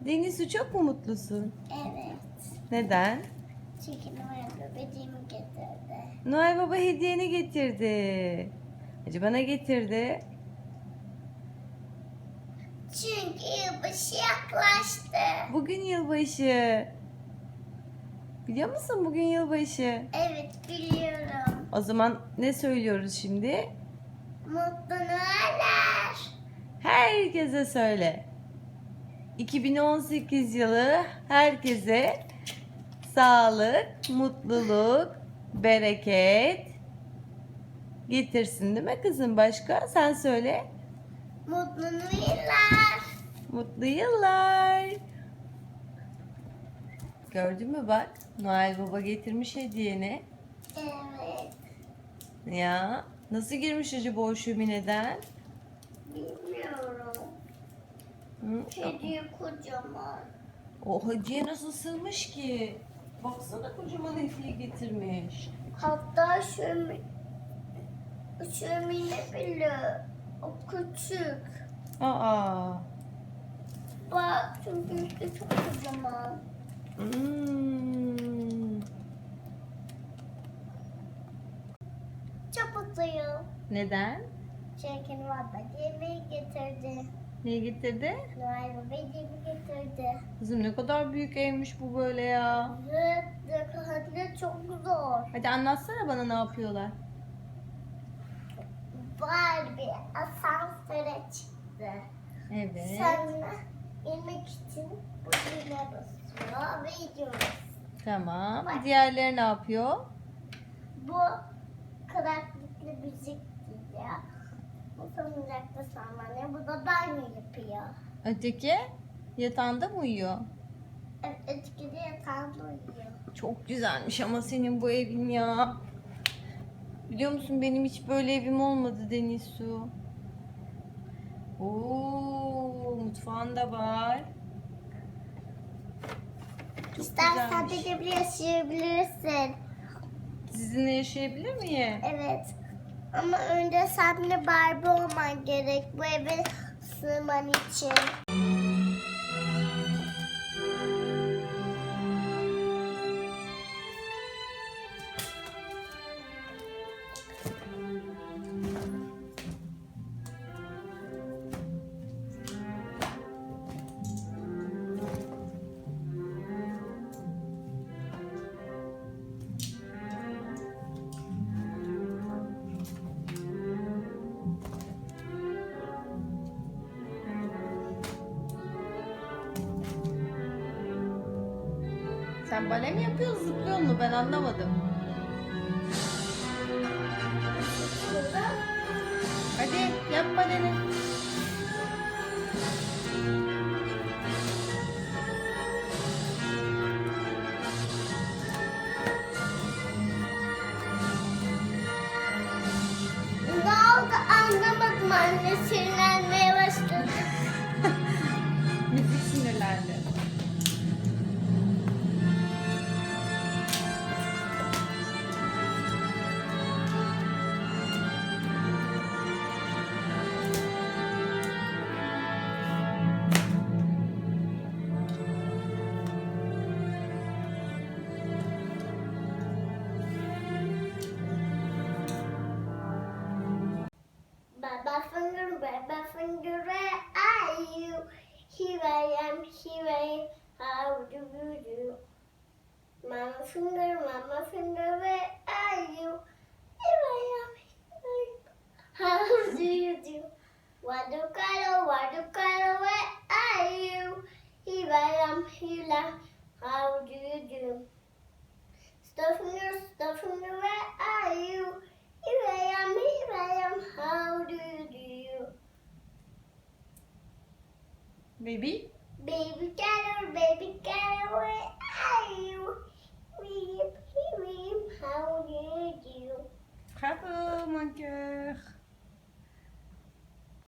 Deniz'i çok mu mutlusun? Evet. Neden? Çünkü Noel bebeğimi getirdi. Noel Baba hediyeni getirdi. Acaba ne getirdi? Çünkü yılbaşı yaklaştı. Bugün yılbaşı. Biliyor musun bugün yılbaşı? Evet biliyorum. O zaman ne söylüyoruz şimdi? Mutlu Noeller. Herkese söyle. 2018 yılı herkese sağlık, mutluluk, bereket getirsin değil mi kızım? Başka sen söyle. Mutlu Noeller. Mutlu yıllar. Gördün mü bak? Noel Baba getirmiş hediyeni. Evet. Ya nasıl girmiş acaba o şömineden? Bilmiyorum. Hı? Hediye kocaman. O hediye nasıl sığmış ki? Baksana kocaman hediye getirmiş. Hatta şömine, şömine bile o küçük. Aa. Bak çünkü çok kocaman. Hmm. Çok mutluyum. Neden? Çünkü Noel bebeğimi getirdi. Ne getirdi? Noel bebeğimi getirdi. Kızım ne kadar büyük evmiş bu böyle ya. Ve de çok zor. Hadi anlatsana bana ne yapıyorlar. Barbie asansöre çıktı. Evet. Sonra inmek için bu düğmeye basıyor ve gidiyoruz. Tamam. Diğerleri ne yapıyor? Bu kulaklıklı müzik sallanıyor. Bu da banyo yapıyor. Öteki yatağında mı uyuyor? Evet, öteki de yatağında uyuyor. Çok güzelmiş ama senin bu evin ya. Biliyor musun benim hiç böyle evim olmadı Deniz Su. Oo, mutfağın da var. Çok İstersen güzelmiş. de bir yaşayabilirsin. Sizinle yaşayabilir miyim? Evet. Ama önce seninle Barbie olman gerek bu eve sığman için. Sen bale mi yapıyorsun, zıplıyor mu? Ben anlamadım. Hadi yap baleni. Ne oldu anlamadım anne I am, here I am, how do you do? Mama finger, Mama finger, where are you? Here I am, here I am, how do you do? Wadukalo, Wadukalo, where are you? Here I am, here I am, how do you do? Stuffinger, Stuffinger, where are you? Here I am, here I am, baby? Baby carol, baby carol.